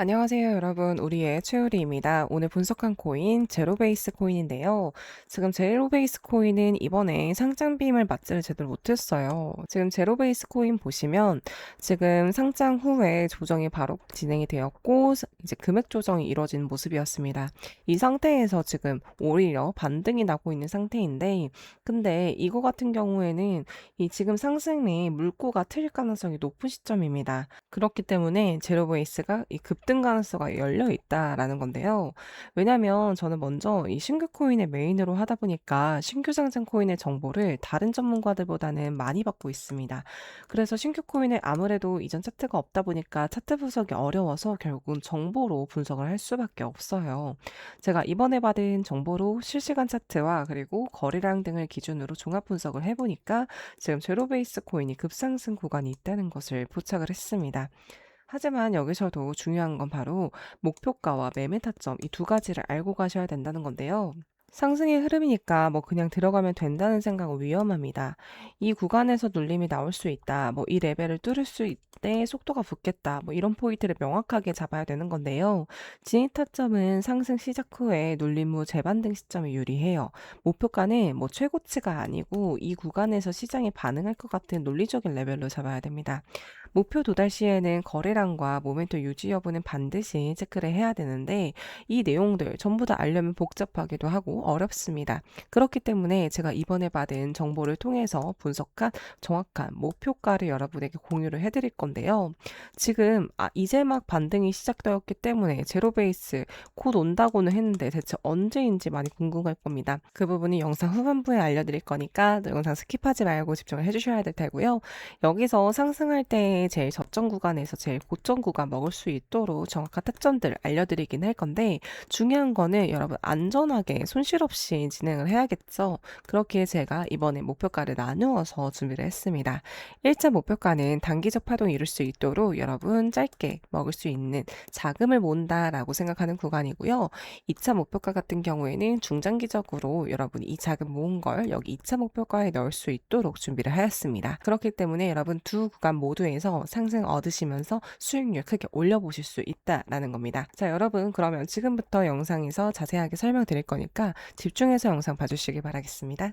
안녕하세요, 여러분. 우리의 최우리입니다. 오늘 분석한 코인 제로베이스 코인인데요. 지금 제로베이스 코인은 이번에 상장 빔을 맞지를 제대로 못했어요. 지금 제로베이스 코인 보시면 지금 상장 후에 조정이 바로 진행이 되었고 이제 금액 조정이 이루어진 모습이었습니다. 이 상태에서 지금 오히려 반등이 나고 있는 상태인데 근데 이거 같은 경우에는 이 지금 상승이 물꼬가 트일 가능성이 높은 시점입니다. 그렇기 때문에 제로베이스가 이 급등 가능성이 열려 있다라는 건데요. 왜냐면 저는 먼저 이 신규 코인의 메인으로 하다 보니까 신규 상장 코인의 정보를 다른 전문가들보다는 많이 받고 있습니다. 그래서 신규 코인에 아무래도 이전 차트가 없다 보니까 차트 분석이 어려워서 결국은 정보로 분석을 할 수밖에 없어요. 제가 이번에 받은 정보로 실시간 차트와 그리고 거래량 등을 기준으로 종합 분석을 해보니까 지금 제로베이스 코인이 급상승 구간이 있다는 것을 포착을 했습니다. 하지만 여기서도 중요한 건 바로 목표가와 매매 타점 이 두 가지를 알고 가셔야 된다는 건데요. 상승의 흐름이니까 뭐 그냥 들어가면 된다는 생각은 위험합니다. 이 구간에서 눌림이 나올 수 있다. 뭐 이 레벨을 뚫을 수 있대 속도가 붙겠다. 뭐 이런 포인트를 명확하게 잡아야 되는 건데요. 진입 타점은 상승 시작 후에 눌림 후 재반등 시점이 유리해요. 목표가는 뭐 최고치가 아니고 이 구간에서 시장이 반응할 것 같은 논리적인 레벨로 잡아야 됩니다. 목표 도달 시에는 거래량과 모멘토 유지 여부는 반드시 체크를 해야 되는데 이 내용들 전부 다 알려면 복잡하기도 하고 어렵습니다. 그렇기 때문에 제가 이번에 받은 정보를 통해서 분석한 정확한 목표가를 여러분에게 공유를 해드릴 건데요. 지금 아, 이제 막 반등이 시작되었기 때문에 제로베이스 곧 온다고는 했는데 대체 언제인지 많이 궁금할 겁니다. 그 부분은 영상 후반부에 알려드릴 거니까 영상 스킵하지 말고 집중을 해주셔야 될 테고요. 여기서 상승할 때 제일 저점 구간에서 제일 고점 구간 먹을 수 있도록 정확한 특점들 알려드리긴 할 건데 중요한 거는 여러분 안전하게 손실 없이 진행을 해야겠죠. 그렇게 제가 이번에 목표가를 나누어서 준비를 했습니다. 1차 목표가는 단기적 파동 이룰 수 있도록 여러분 짧게 먹을 수 있는 자금을 모은다라고 생각하는 구간이고요. 2차 목표가 같은 경우에는 중장기적으로 여러분이 이 자금 모은 걸 여기 2차 목표가에 넣을 수 있도록 준비를 하였습니다. 그렇기 때문에 여러분 두 구간 모두에서 통해서 상승 얻으시면서 수익률 크게 올려보실 수 있다라는 겁니다. 자, 여러분 그러면 지금부터 영상에서 자세하게 설명드릴 거니까 집중해서 영상 봐주시기 바라겠습니다.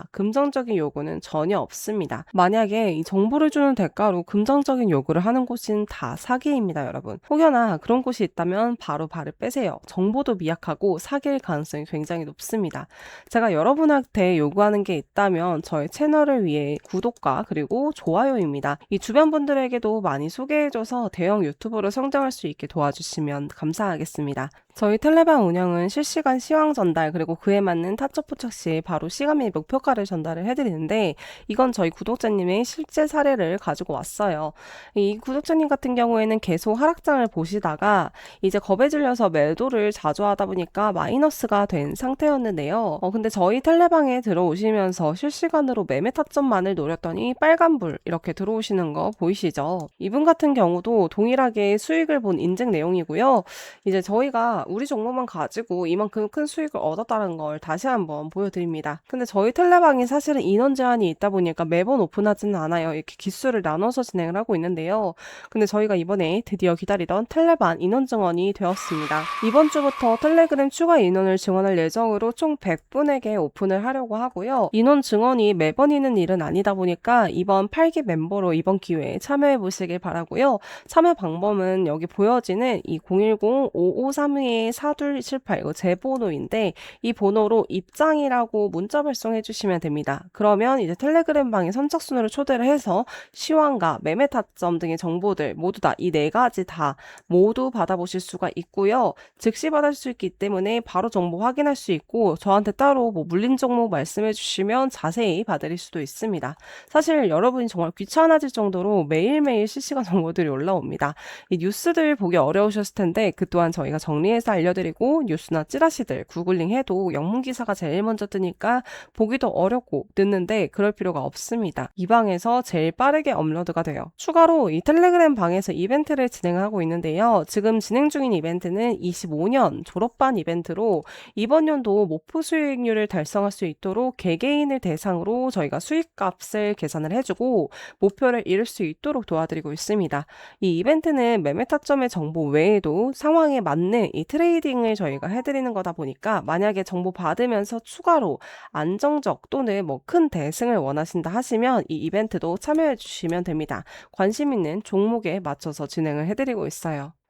다. 금전적인 요구는 전혀 없습니다. 만약에 이 정보를 주는 대가로 금전적인 요구를 하는 곳은 다 사기입니다, 여러분. 혹여나 그런 곳이 있다면 바로 발을 빼세요. 정보도 미약하고 사기일 가능성이 굉장히 높습니다. 제가 여러분한테 요구하는 게 있다면 저의 채널을 위해 구독과 그리고 좋아요입니다. 이 주변 분들에게도 많이 소개해줘서 대형 유튜버로 성장할 수 있게 도와주시면 감사하겠습니다. 저희 텔레방 운영은 실시간 시황 전달 그리고 그에 맞는 타점 포착 시 바로 시간 및 목표가를 전달을 해드리는데 이건 저희 구독자님의 실제 사례를 가지고 왔어요. 이 구독자님 같은 경우에는 계속 하락장을 보시다가 이제 겁에 질려서 매도를 자주 하다 보니까 마이너스가 된 상태였는데요. 어, 근데 저희 텔레방에 들어오시면서 실시간으로 매매 타점만을 노렸더니 빨간불 이렇게 들어오시는 거 보이시죠? 이분 같은 경우도 동일하게 수익을 본 인증 내용이고요. 이제 저희가 우리 종목만 가지고 이만큼 큰 수익을 얻었다는 걸 다시 한번 보여드립니다. 근데 저희 텔레방이 사실은 인원 제한이 있다 보니까 매번 오픈하지는 않아요. 이렇게 기수를 나눠서 진행을 하고 있는데요. 근데 저희가 이번에 드디어 기다리던 텔레반 인원 증원이 되었습니다. 이번 주부터 텔레그램 추가 인원을 증원할 예정으로 총 100분에게 오픈을 하려고 하고요. 인원 증원이 매번 있는 일은 아니다 보니까 이번 8기 멤버로 이번 기회에 참여해 보시길 바라고요. 참여 방법은 여기 보여지는 이010-5532-4278 이거 제 번호인데 이 번호로 입장이라고 문자 발송해 주시면 됩니다. 그러면 이제 텔레그램 방에 선착순으로 초대를 해서 시황과 매매 타점 등의 정보들 모두 다 이 네 가지 다 모두 받아보실 수가 있고요. 즉시 받을 수 있기 때문에 바로 정보 확인할 수 있고 저한테 따로 뭐 물린 종목 말씀해 주시면 자세히 봐드릴 수도 있습니다. 사실 여러분이 정말 귀찮아질 정도로 매일매일 실시간 정보들이 올라옵니다. 이 뉴스들 보기 어려우셨을 텐데 그 또한 저희가 정리해서 알려드리고 뉴스나 찌라시들 구글링 해도 영문 기사가 제일 먼저 뜨니까 보기도 어렵고 늦는데 그럴 필요가 없습니다. 이 방에서 제일 빠르게 업로드가 돼요. 추가로 이 텔레그램 방에서 이벤트를 진행하고 있는데요. 지금 진행 중인 이벤트는 25년 졸업반 이벤트로 이번 연도 목표 수익률을 달성할 수 있도록 개개인을 대상으로 저희가 수익값을 계산을 해주고 목표를 이룰 수 있도록 도와드리고 있습니다. 이 이벤트는 매매 타점의 정보 외에도 상황에 맞는 이 트레이딩을 저희가 해드리는 거다 보니까 만약에 정보 받으면서 추가로 안정적 또는 뭐 큰 대승을 원하신다 하시면 이 이벤트도 참여해 주시면 됩니다. 관심 있는 종목에 맞춰서 진행을 해드리고 있어요.